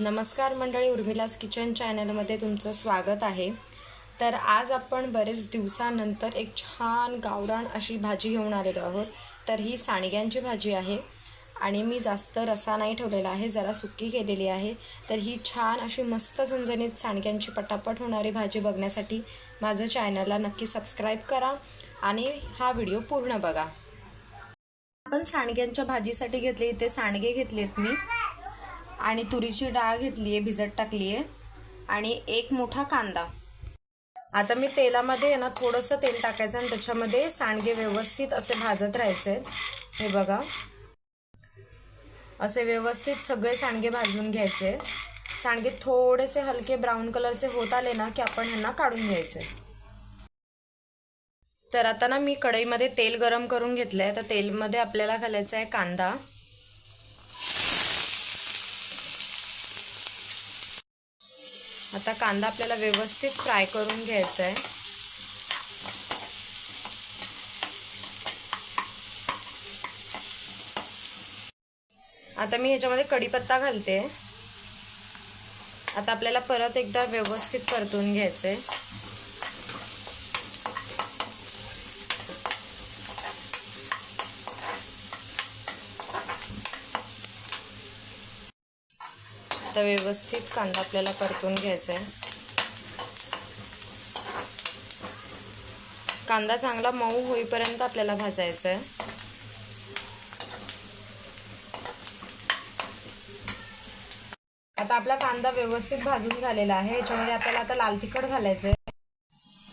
नमस्कार मंडळी उर्मिलास किचन चॅनलमध्ये तुमचं स्वागत आहे. तर आज आपण बरेच दिवसानंतर एक छान गावरान अशी भाजी घेऊन आलेलो आहोत. तर ही सांडग्यांची भाजी आहे आणि मी जास्त रसा नाही ठेवलेला आहे जरा सुक्की केलेली आहे. तर ही छान अशी मस्त झणझणीत सांडग्यांची पटापट होणारी भाजी बघण्यासाठी माझं चॅनलला नक्की सबस्क्राईब करा आणि हा व्हिडिओ पूर्ण बघा. आपण सांडग्यांच्या भाजीसाठी घेतले इथे सांडगे घेतलेत मी. आणि तुरीची डाळ घेतली आहे भिजत टाकली आहे आणि एक मोठा कांदा. आता मी तेलामध्ये आहे ना थोडंसं तेल टाकायचं आणि त्याच्यामध्ये सांडगे व्यवस्थित असे भाजत राहायचे. हे बघा. असे व्यवस्थित सगळे सांडगे भाजून घ्यायचे. सांडगे थोडेसे हलके ब्राऊन कलरचे होत आले ना की आपण ह्यांना काढून घ्यायचे. तर आता ना मी कढईमध्ये तेल गरम करून घेतलंय. तर तेलमध्ये आपल्याला घालायचा आहे कांदा. आता कांदा आपल्याला व्यवस्थित फ्राय करून घ्यायचा आहे. आता मी ह्याच्यामध्ये कढीपत्ता घालते. आता आपल्याला परत एकदा व्यवस्थित परतून घ्यायचं आहे आता व्यवस्थित कांदा आपल्याला परतून घ्यायचा आहे. कांदा चांगला मऊ होईपर्यंत आपल्याला भाजायचा आहे. आता आपला कांदा व्यवस्थित भाजून झालेला आहे. याच्यामध्ये आपल्याला आता लाल तिखट घालायचं आहे.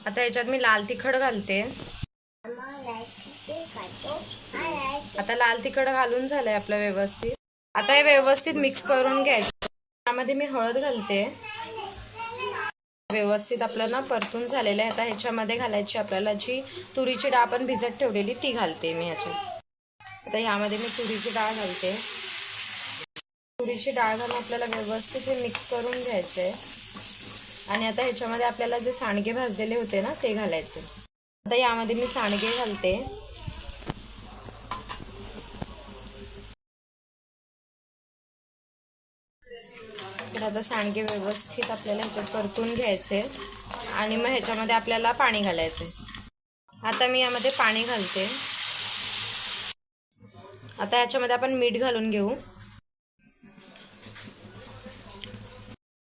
आता याच्यात मी लाल तिखट घालते. आता लाल तिखट घालून झालंय आपलं व्यवस्थित. आता हे व्यवस्थित मिक्स करून घ्यायचं. यामध्ये मी हळद घालते. व्यवस्थित आपलं ना परतून झालेलं आहे. आता ह्याच्यामध्ये घालायची आपल्याला जी तुरीची डाळ आपण भिजत ठेवलेली ती घालते मी ह्याच्यात आता ह्यामध्ये मी तुरीची डाळ घालते. तुरीची डाळ घालून आपल्याला व्यवस्थित हे मिक्स करून घ्यायचं आहे आणि आता ह्याच्यामध्ये आपल्याला जे सांडगे भाजलेले होते ना ते घालायचे. आता यामध्ये मी सांडगे घालते. तर आता सांडगे व्यवस्थित आपल्याला ह्याच्यात परतून घ्यायचे आणि मग ह्याच्यामध्ये आपल्याला पाणी घालायचे. आता मी यामध्ये पाणी घालते. आता ह्याच्यामध्ये आपण मीठ घालून घेऊ.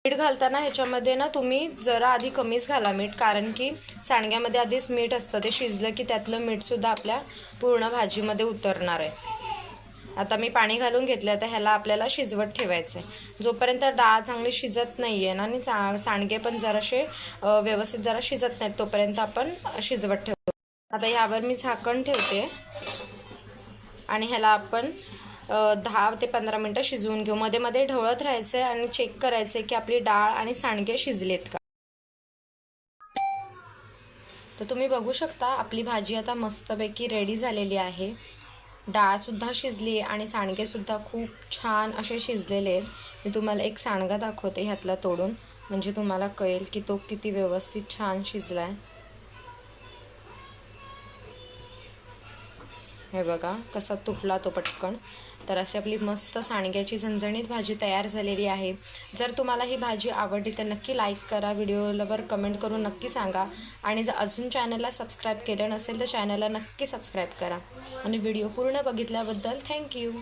मीठ घालताना ह्याच्यामध्ये ना तुम्ही जरा आधी कमीच घाला मीठ कारण की सांडग्यामध्ये आधीच मीठ असतं. ते शिजलं की त्यातलं मीठसुद्धा आपल्या पूर्ण भाजीमध्ये उतरणार आहे. आता मी पाणी घालून घेतलं तर ह्याला आपल्याला शिजवत ठेवायचं आहे जोपर्यंत डाळ चांगली शिजत नाही आहे ना आणि चा सांडगे पण जरासे व्यवस्थित जरा शिजत नाहीत तोपर्यंत आपण शिजवत ठेवतो. आता ह्यावर मी झाकण ठेवते. आणि ह्याला आपण दहा ते पंधरा मिनटं शिजवून घेऊ. मध्ये मध्ये ढवळत राहायचं आहे आणि चेक करायचं आहे की आपली डाळ आणि सांडगे शिजलेत का. तर तुम्ही बघू शकता आपली भाजी आता मस्तपैकी रेडी झालेली आहे. डाळसुद्धा शिजली आहे आणि सांडगेसुद्धा खूप छान असे शिजलेले. आहेत मी तुम्हाला एक सांडगा दाखवते ह्यातला तोडून. म्हणजे तुम्हाला कळेल की तो किती व्यवस्थित छान शिजला आहे हे बघा कसा तुटला तो पटकन. तर अशी आपली मस्त सांडग्याची झणझणीत भाजी तयार झालेली आहे. जर तुम्हाला ही भाजी आवडली तर नक्की लाईक करा. व्हिडिओवर कमेंट करून नक्की सांगा. आणि जर अजून चॅनलला सबस्क्राईब केलं नसेल तर चॅनलला नक्की सबस्क्राईब करा. आणि व्हिडिओ पूर्ण बघितल्याबद्दल थँक्यू